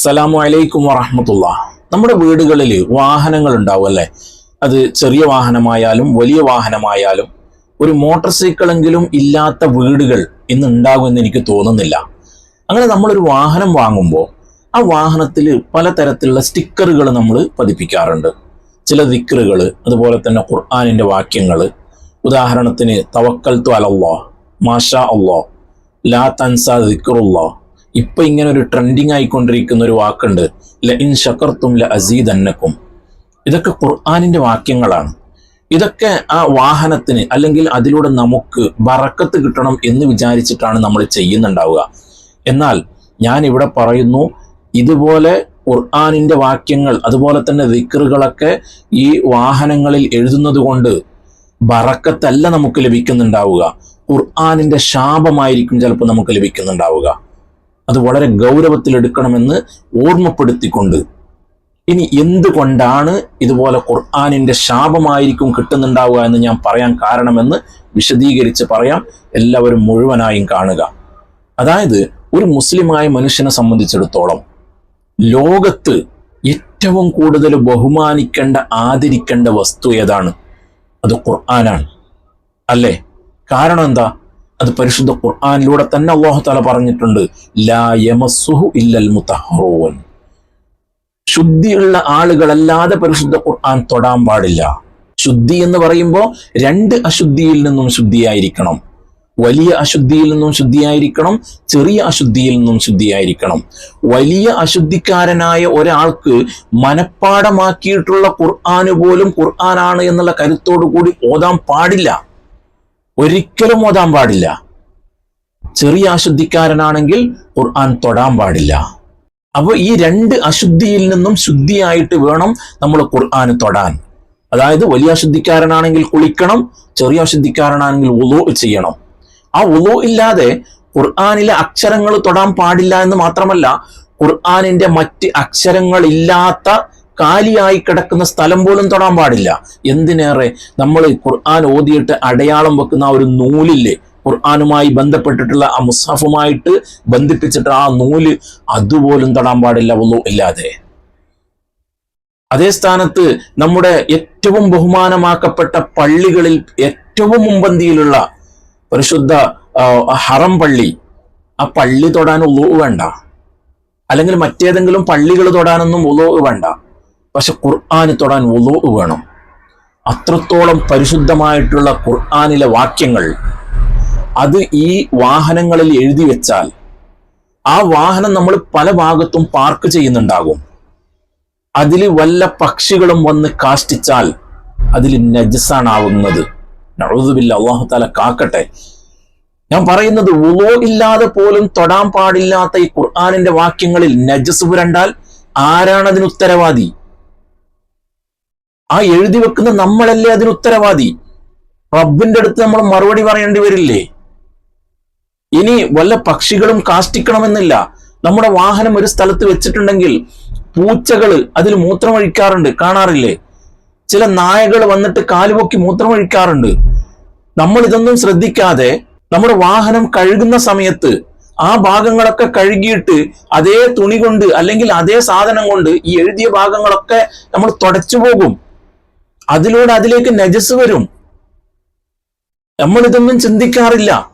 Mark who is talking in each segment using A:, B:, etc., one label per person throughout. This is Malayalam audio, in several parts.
A: അസ്സലാമു അലൈക്കും വറഹമത്തുള്ള. നമ്മുടെ വീടുകളിൽ വാഹനങ്ങൾ ഉണ്ടാവും അല്ലേ? അത് ചെറിയ വാഹനമായാലും വലിയ വാഹനമായാലും ഒരു മോട്ടോർ സൈക്കിളെങ്കിലും ഇല്ലാത്ത വീടുകൾ ഇന്ന് ഉണ്ടാകുമെന്ന് എനിക്ക് തോന്നുന്നില്ല. അങ്ങനെ നമ്മളൊരു വാഹനം വാങ്ങുമ്പോൾ ആ വാഹനത്തിൽ പലതരത്തിലുള്ള സ്റ്റിക്കറുകൾ നമ്മൾ പതിപ്പിക്കാറുണ്ട്. ചില ദിക്കറുകൾ അതുപോലെ തന്നെ ഖുർആാനിന്റെ വാക്യങ്ങൾ ഉദാഹരണത്തിന് തവക്കൽ തു അലല്ലോ മാഷാ അള്ളോ ലാ തൻസ ദിക്കറുള്ളോ ഇപ്പൊ ഇങ്ങനെ ഒരു ട്രെൻഡിങ് ആയിക്കൊണ്ടിരിക്കുന്ന ഒരു വാക്കുണ്ട്. ല ഇൻ ഷക്കർത്തും ല അസീദ് അന്നക്കും ഇതൊക്കെ ഖുർആാനിന്റെ വാക്യങ്ങളാണ്. ഇതൊക്കെ ആ വാഹനത്തിന് അല്ലെങ്കിൽ അതിലൂടെ നമുക്ക് ബറക്കത്ത് കിട്ടണം എന്ന് വിചാരിച്ചിട്ടാണ് നമ്മൾ ചെയ്യുന്നുണ്ടാവുക. എന്നാൽ ഞാൻ ഇവിടെ പറയുന്നു ഇതുപോലെ ഖുർആാനിന്റെ വാക്യങ്ങൾ അതുപോലെ തന്നെ ദിക്കറുകളൊക്കെ ഈ വാഹനങ്ങളിൽ എഴുതുന്നത് കൊണ്ട് ബറക്കത്തല്ല നമുക്ക് ലഭിക്കുന്നുണ്ടാവുക. ഖുർആാനിന്റെ ശാപമായിരിക്കും ചിലപ്പോൾ നമുക്ക് ലഭിക്കുന്നുണ്ടാവുക. അത് വളരെ ഗൗരവത്തിലെടുക്കണമെന്ന് ഓർമ്മപ്പെടുത്തിക്കൊണ്ട്. ഇനി എന്തുകൊണ്ടാണ് ഇതുപോലെ ഖുർആാനിന്റെ ശാപമായിരിക്കും കിട്ടുന്നുണ്ടാവുക എന്ന് ഞാൻ പറയാൻ കാരണമെന്ന് വിശദീകരിച്ച് പറയാം. എല്ലാവരും മുഴുവനായും കാണുക. അതായത് ഒരു മുസ്ലിമായ മനുഷ്യനെ സംബന്ധിച്ചിടത്തോളം ലോകത്ത് ഏറ്റവും കൂടുതൽ ബഹുമാനിക്കേണ്ട ആദരിക്കേണ്ട വസ്തു ഏതാണ്? അത് ഖുർആനാണ്. അല്ലേ? കാരണം എന്താ? അത് പരിശുദ്ധ ഖുർആാനിലൂടെ തന്നെ അള്ളാഹു താല പറഞ്ഞിട്ടുണ്ട്. ലാ ഇല്ലൽ മുത്തഹറോൻ ശുദ്ധിയുള്ള ആളുകളല്ലാതെ പരിശുദ്ധ ഖുർആൻ തൊടാൻ പാടില്ല. ശുദ്ധി എന്ന് പറയുമ്പോൾ രണ്ട് അശുദ്ധിയിൽ നിന്നും ശുദ്ധിയായിരിക്കണം. വലിയ അശുദ്ധിയിൽ നിന്നും ശുദ്ധിയായിരിക്കണം ചെറിയ അശുദ്ധിയിൽ നിന്നും ശുദ്ധിയായിരിക്കണം. വലിയ അശുദ്ധിക്കാരനായ ഒരാൾക്ക് മനഃപ്പാടമാക്കിയിട്ടുള്ള ഖുർആാന് പോലും ഖുർആനാണ് എന്നുള്ള കരുത്തോടു കൂടി ഓതാൻ പാടില്ല. ഒരിക്കലും ഓതാൻ പാടില്ല. ചെറിയ അശുദ്ധിക്കാരനാണെങ്കിൽ ഖുർആൻ തൊടാൻ പാടില്ല. അപ്പോൾ ഈ രണ്ട് അശുദ്ധിയിൽ നിന്നും ശുദ്ധിയായിട്ട് വേണം നമ്മൾ ഖുർആൻ തൊടാൻ. അതായത് വലിയ അശുദ്ധിക്കാരനാണെങ്കിൽ കുളിക്കണം ചെറിയ അശുദ്ധിക്കാരനാണെങ്കിൽ ഉളു ചെയ്യണം. ആ ഉളു ഇല്ലാതെ ഖുർആാനിലെ അക്ഷരങ്ങൾ തൊടാൻ പാടില്ല എന്ന് മാത്രമല്ല ഖുർആാനിന്റെ മറ്റ് അക്ഷരങ്ങൾ ഇല്ലാത്ത കാലിയായി കിടക്കുന്ന സ്ഥലം പോലും തൊടാൻ പാടില്ല. എന്തിനേറെ നമ്മൾ ഖുർആൻ ഓതിയിട്ട് അടയാളം വെക്കുന്ന ആ ഒരു നൂലില്ലേ? ഖുർആാനുമായി ബന്ധപ്പെട്ടിട്ടുള്ള ആ മുസാഫുമായിട്ട് ബന്ധിപ്പിച്ചിട്ട് ആ നൂൽ അതുപോലും തൊടാൻ പാടില്ല ഒന്നും ഇല്ലാതെ. അതേ സ്ഥാനത്ത് നമ്മുടെ ഏറ്റവും ബഹുമാനമാക്കപ്പെട്ട പള്ളികളിൽ ഏറ്റവും മുമ്പന്തിയിലുള്ള പരിശുദ്ധ ഹറം പള്ളി ആ പള്ളി തൊടാൻ ഉള്ളൂ വേണ്ട. അല്ലെങ്കിൽ മറ്റേതെങ്കിലും പള്ളികൾ തൊടാനൊന്നും ഉള്ളൂ വേണ്ട. പക്ഷെ ഖുർആൻ തൊടാൻ ഉള്ളൂ വേണം. അത്രത്തോളം പരിശുദ്ധമായിട്ടുള്ള ഖുർആാനിലെ വാക്യങ്ങൾ അത് ഈ വാഹനങ്ങളിൽ എഴുതി വെച്ചാൽ ആ വാഹനം നമ്മൾ പല ഭാഗത്തും പാർക്ക് ചെയ്യുന്നുണ്ടാകും. അതിൽ വല്ല പക്ഷികളും വന്ന് കാഷ്ടിച്ചാൽ അതിൽ നജസാണാവുന്നത്. നഴുതുമില്ല അള്ളാഹു താല കാക്കട്ടെ. ഞാൻ പറയുന്നത് ഉളോ ഇല്ലാതെ പോലും തൊടാൻ പാടില്ലാത്ത ഈ ഖുർആാനിന്റെ വാക്യങ്ങളിൽ നജസ് പുരണ്ടാൽ ആരാണതിന് ഉത്തരവാദി? ആ എഴുതി വെക്കുന്ന നമ്മളല്ലേ അതിന് ഉത്തരവാദി? റബ്ബിന്റെ അടുത്ത് നമ്മൾ മറുപടി പറയേണ്ടി വരില്ലേ? ഇനി വല്ല പക്ഷികളും കാഷ്ടിക്കണമെന്നില്ല. നമ്മുടെ വാഹനം ഒരു സ്ഥലത്ത് വെച്ചിട്ടുണ്ടെങ്കിൽ പൂച്ചകൾ അതിൽ മൂത്രമൊഴിക്കാറുണ്ട്. കാണാറില്ലേ? ചില നായകൾ വന്നിട്ട് കാലുപൊക്കി മൂത്രമൊഴിക്കാറുണ്ട്. നമ്മൾ ഇതൊന്നും ശ്രദ്ധിക്കാതെ നമ്മുടെ വാഹനം കഴുകുന്ന സമയത്ത് ആ ഭാഗങ്ങളൊക്കെ കഴുകിയിട്ട് അതേ തുണി കൊണ്ട് അല്ലെങ്കിൽ അതേ സാധനം കൊണ്ട് ഈ എഴുതിയ ഭാഗങ്ങളൊക്കെ നമ്മൾ തുടച്ചു പോകും. അതിലൂടെ അതിലേക്ക് നജസ് വരും. നമ്മൾ ഇതൊന്നും ചിന്തിക്കാറില്ല.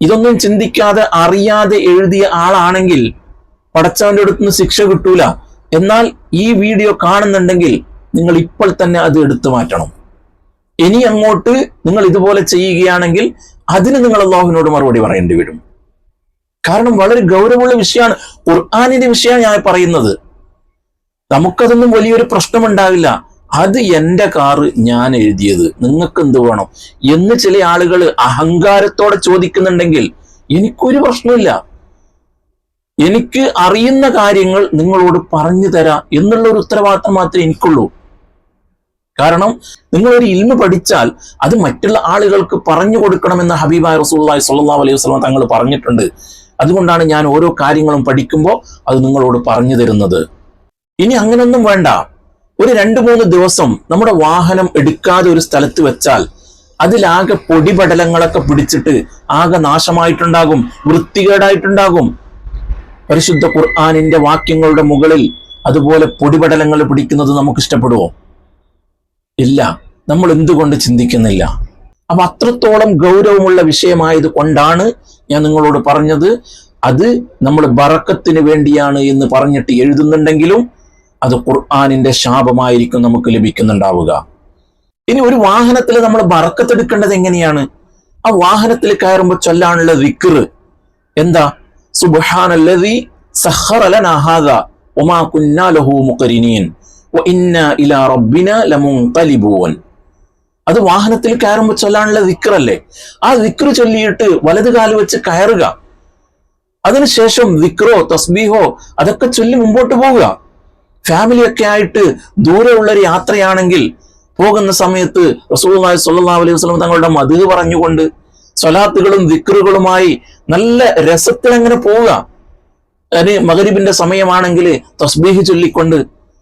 A: ഇതൊന്നും ചിന്തിക്കാതെ അറിയാതെ എഴുതിയ ആളാണെങ്കിൽ പടച്ചവന്റെ അടുത്തുനിന്ന് ശിക്ഷ കിട്ടൂല. എന്നാൽ ഈ വീഡിയോ കാണുന്നുണ്ടെങ്കിൽ നിങ്ങൾ ഇപ്പോൾ തന്നെ അത് എടുത്തു മാറ്റണം. ഇനി അങ്ങോട്ട് നിങ്ങൾ ഇതുപോലെ ചെയ്യുകയാണെങ്കിൽ അതിന് നിങ്ങൾ അള്ളാഹുവിനോട് മറുപടി പറയേണ്ടി വരും. കാരണം വളരെ ഗൗരവമുള്ള വിഷയമാണ്. ഖുർആാനിന്റെ വിഷയമാണ് ഞാൻ പറയുന്നത്. നമുക്കതൊന്നും വലിയൊരു പ്രശ്നമുണ്ടാവില്ല. അത് എന്റെ കാറ് ഞാൻ എഴുതിയത്. നിങ്ങൾക്ക് എന്ത് വേണം? എന്ന് ചില ആളുകൾ അഹങ്കാരത്തോടെ ചോദിക്കുന്നുണ്ടെങ്കിൽ എനിക്കൊരു പ്രശ്നമില്ല. എനിക്ക് അറിയുന്ന കാര്യങ്ങൾ നിങ്ങളോട് പറഞ്ഞു തരാം എന്നുള്ള ഒരു ഉത്തരവാദിത്തം മാത്രമേ എനിക്കുള്ളൂ. കാരണം നിങ്ങൾ ഒരു ഇൽമ പഠിച്ചാൽ അത് മറ്റുള്ള ആളുകൾക്ക് പറഞ്ഞു കൊടുക്കണമെന്ന് ഹബീബായ റസൂള്ളി സല്ലാ അലൈഹി വസ്ലം തങ്ങൾ പറഞ്ഞിട്ടുണ്ട്. അതുകൊണ്ടാണ് ഞാൻ ഓരോ കാര്യങ്ങളും പഠിക്കുമ്പോൾ അത് നിങ്ങളോട് പറഞ്ഞു തരുന്നത്. ഇനി അങ്ങനൊന്നും വേണ്ട. ഒരു രണ്ട് മൂന്ന് ദിവസം നമ്മുടെ വാഹനം എടുക്കാതെ ഒരു സ്ഥലത്ത് വെച്ചാൽ അതിലാകെ പൊടിപടലങ്ങളൊക്കെ പിടിച്ചിട്ട് ആകെ നാശമായിട്ടുണ്ടാകും വൃത്തികേടായിട്ടുണ്ടാകും. പരിശുദ്ധ ഖുർആാനിന്റെ വാക്യങ്ങളുടെ മുകളിൽ അതുപോലെ പൊടിപടലങ്ങൾ പിടിക്കുന്നത് നമുക്ക് ഇഷ്ടപ്പെടുവോ? ഇല്ല. നമ്മൾ എന്തുകൊണ്ട് ചിന്തിക്കുന്നില്ല? അപ്പൊ അത്രത്തോളം ഗൗരവമുള്ള വിഷയമായത് കൊണ്ടാണ് ഞാൻ നിങ്ങളോട് പറഞ്ഞത്. അത് നമ്മൾ ബറക്കത്തിന് വേണ്ടിയാണ് എന്ന് പറഞ്ഞിട്ട് എഴുതുന്നുണ്ടെങ്കിലും അത് ഖുർആാനിന്റെ ശാപമായിരിക്കും നമുക്ക് ലഭിക്കുന്നുണ്ടാവുക. ഇനി ഒരു വാഹനത്തിൽ നമ്മൾ ബറക്കത്തെടുക്കേണ്ടത് എങ്ങനെയാണ്? ആ വാഹനത്തിൽ കയറുമ്പോൾ ചൊല്ലാനുള്ള വിക്കർ എന്താ? സുബ്ഹാനല്ലദി സഖറ ലനാ ഹാദാ വമാ കുന്നാ ലഹു മുഖരിനീൻ വഇന്നാ ഇലാ റബ്ബിനാ ലമുൻഖലിബൂൻ അത് വാഹനത്തിൽ കയറുമ്പോൾ ചൊല്ലാനുള്ള വിക്രല്ലേ ആ വിക്ര ചൊല്ലിയിട്ട് വലത് കാൽ വെച്ച് കയറുക. അതിനുശേഷം വിക്രോ തസ്ബീഹോ അതൊക്കെ ചൊല്ലി മുമ്പോട്ട് പോവുക. ഫാമിലി ഒക്കെ ആയിട്ട് ദൂരെയുള്ള ഒരു യാത്രയാണെങ്കിൽ പോകുന്ന സമയത്ത് റസൂലുള്ളാഹി സ്വല്ലല്ലാഹു അലൈഹി വസ്ലം തങ്ങളുടെ മധു പറഞ്ഞുകൊണ്ട് സ്വലാത്തുകളും ദിക്റുകളുമായി നല്ല രസത്തിൽ അങ്ങനെ പോവുക. അതിന് മകരിബിന്റെ സമയമാണെങ്കിൽ തസ്ബീഹ് ചൊല്ലിക്കൊണ്ട്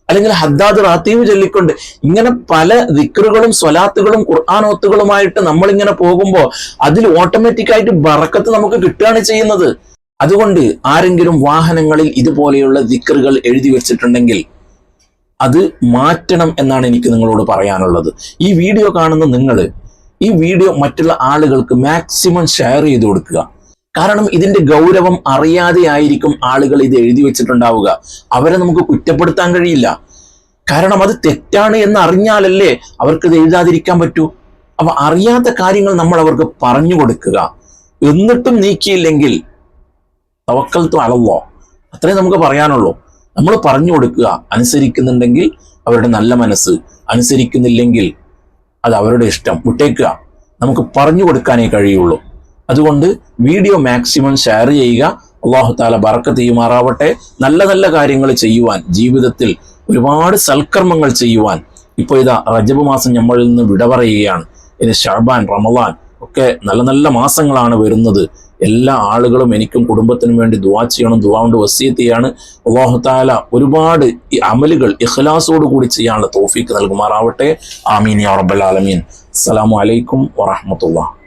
A: അല്ലെങ്കിൽ ഹദ്ദാദ് റാത്തീവ് ചൊല്ലിക്കൊണ്ട് ഇങ്ങനെ പല ദിക്റുകളും സ്വലാത്തുകളും ഖുർആാനോത്തുകളുമായിട്ട് നമ്മളിങ്ങനെ പോകുമ്പോൾ അതിൽ ഓട്ടോമാറ്റിക്കായിട്ട് ബറക്കത്ത് നമുക്ക് കിട്ടുകയാണ് ചെയ്യുന്നത്. അതുകൊണ്ട് ആരെങ്കിലും വാഹനങ്ങളിൽ ഇതുപോലെയുള്ള ദിക്കറുകൾ എഴുതി വെച്ചിട്ടുണ്ടെങ്കിൽ അത് മാറ്റണം എന്നാണ് എനിക്ക് നിങ്ങളോട് പറയാനുള്ളത്. ഈ വീഡിയോ കാണുന്ന നിങ്ങൾ ഈ വീഡിയോ മറ്റുള്ള ആളുകൾക്ക് മാക്സിമം ഷെയർ ചെയ്ത് കൊടുക്കുക. കാരണം ഇതിന്റെ ഗൗരവം അറിയാതെ ആയിരിക്കും ആളുകൾ ഇത് എഴുതി വെച്ചിട്ടുണ്ടാവുക. അവരെ നമുക്ക് കുറ്റപ്പെടുത്താൻ കഴിയില്ല. കാരണം അത് തെറ്റാണ് എന്ന് അറിഞ്ഞാലല്ലേ അവർക്ക് ഇത് എഴുതാതിരിക്കാൻ പറ്റൂ. അപ്പൊ അറിയാത്ത കാര്യങ്ങൾ നമ്മൾ അവർക്ക് പറഞ്ഞു കൊടുക്കുക. എന്നിട്ടും നീക്കിയില്ലെങ്കിൽ തവക്കൽത്തു അളവോ അത്രേ നമുക്ക് പറയാനുള്ളൂ. നമ്മൾ പറഞ്ഞു കൊടുക്കുക അനുസരിക്കുന്നുണ്ടെങ്കിൽ അവരുടെ നല്ല മനസ്സ് അനുസരിക്കുന്നില്ലെങ്കിൽ അത് അവരുടെ ഇഷ്ടം വിട്ടേക്കുക. നമുക്ക് പറഞ്ഞു കൊടുക്കാനേ കഴിയുള്ളൂ. അതുകൊണ്ട് വീഡിയോ മാക്സിമം ഷെയർ ചെയ്യുക. അള്ളാഹു താല ബറക്ക ചെയ്യുമാറാവട്ടെ. നല്ല നല്ല കാര്യങ്ങൾ ചെയ്യുവാൻ ജീവിതത്തിൽ ഒരുപാട് സൽക്കർമ്മങ്ങൾ ചെയ്യുവാൻ. ഇപ്പോൾ ഇതാ റജബ് മാസം നമ്മളിൽ നിന്ന് വിട പറയുകയാണ്. ഇനി ഷാബാൻ റമലാൻ ഒക്കെ നല്ല നല്ല മാസങ്ങളാണ് വരുന്നത്. എല്ലാ ആളുകളും എനിക്കും കുടുംബത്തിനും വേണ്ടി ദുവാ ചെയ്യണം ദുവാ കൊണ്ട് വസീത്തിയാണ് അള്ളാഹുത്താല അള്ളാഹു ഒരുപാട് ഈ അമലുകൾ ഇഖ്ലാസോട് കൂടി ചെയ്യാനുള്ള തോഫീക്ക് നൽകുമാറാവട്ടെ. ആമീൻ യാ റബ്ബൽ ആലമീൻ. അസ്സലാമു അലൈക്കും വറഹ്മത്തുള്ളാഹി.